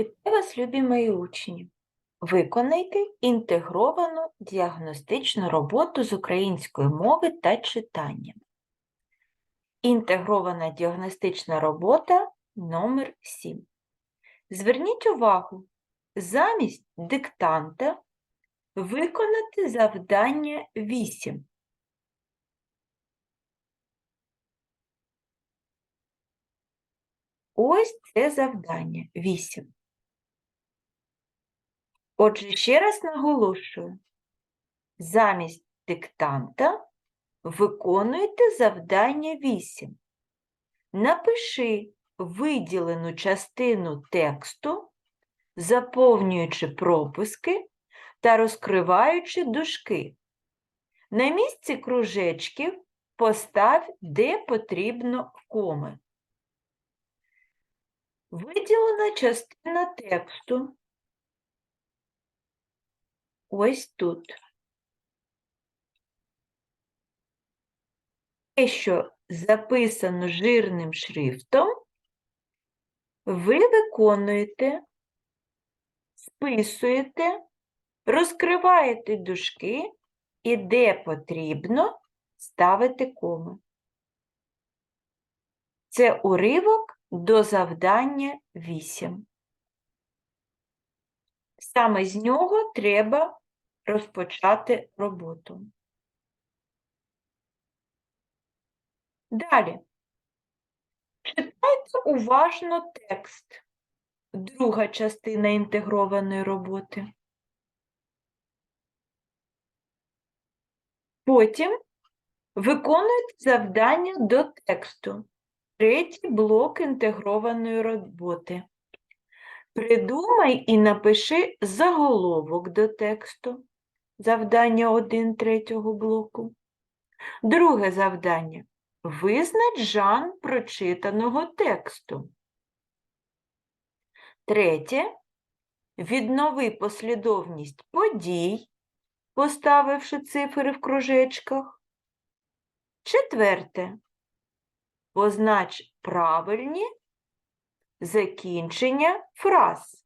Вітаю вас, любі мої учні! Виконайте інтегровану діагностичну роботу з української мови та читання. Інтегрована діагностична робота номер 7. Зверніть увагу, замість диктанта виконати завдання 8. Ось це завдання 8. Отже, ще раз наголошую, замість диктанта виконуйте завдання 8. Напиши виділену частину тексту, заповнюючи пропуски та розкриваючи дужки. На місці кружечків постав, де потрібно коми. Виділена частина тексту ось тут. Те, що записано жирним шрифтом, ви виконуєте, списуєте, розкриваєте дужки і де потрібно ставити коми. Це уривок до завдання 8. Саме з нього треба розпочати роботу. Далі. Читайте уважно текст. Друга частина інтегрованої роботи. Потім виконуйте завдання до тексту. Третій блок інтегрованої роботи. Придумай і напиши заголовок до тексту. Завдання 1 третього блоку. Друге завдання. Визнач жанр прочитаного тексту. Третє. Віднови послідовність подій, поставивши цифри в кружечках. Четверте. Познач правильні закінчення фраз.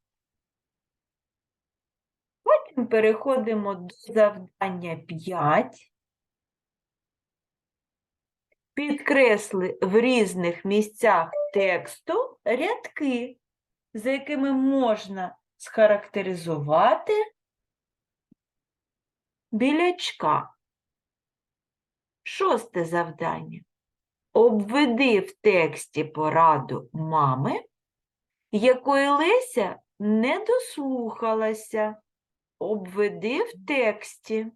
Потім переходимо до завдання 5. Підкресли в різних місцях тексту рядки, за якими можна схарактеризувати білячка. Шосте завдання. Обведи в тексті пораду мами, якої Леся не дослухалася. Обведи в тексті.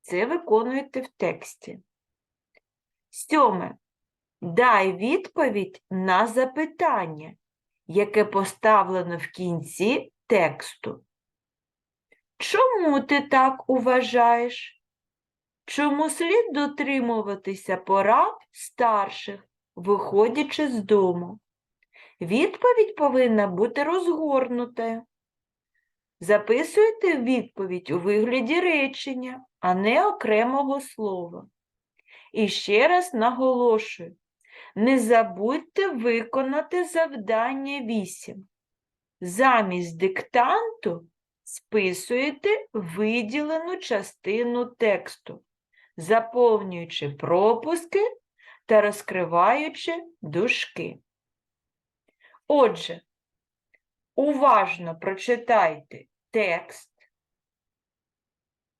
Це виконуєте в тексті. Сьоме. Дай відповідь на запитання, яке поставлено в кінці тексту. Чому ти так уважаєш? Чому слід дотримуватися порад старших, виходячи з дому? Відповідь повинна бути розгорнутою. Записуйте відповідь у вигляді речення, а не окремого слова. І ще раз наголошую, не забудьте виконати завдання 8. Замість диктанту списуєте виділену частину тексту, заповнюючи пропуски та розкриваючи дужки. Отже, уважно прочитайте текст.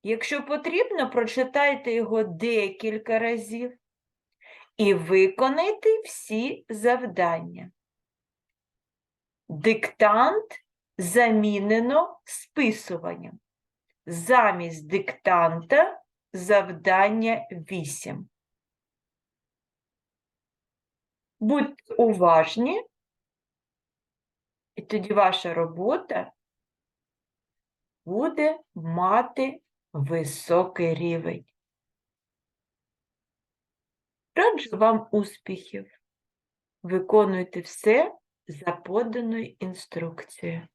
Якщо потрібно, прочитайте його декілька разів і виконайте всі завдання. Диктант замінено списуванням. Замість диктанта завдання 8. Будьте уважні, і тоді ваша робота буде мати високий рівень. Раджу вам успіхів. Виконуйте все за поданою інструкцією.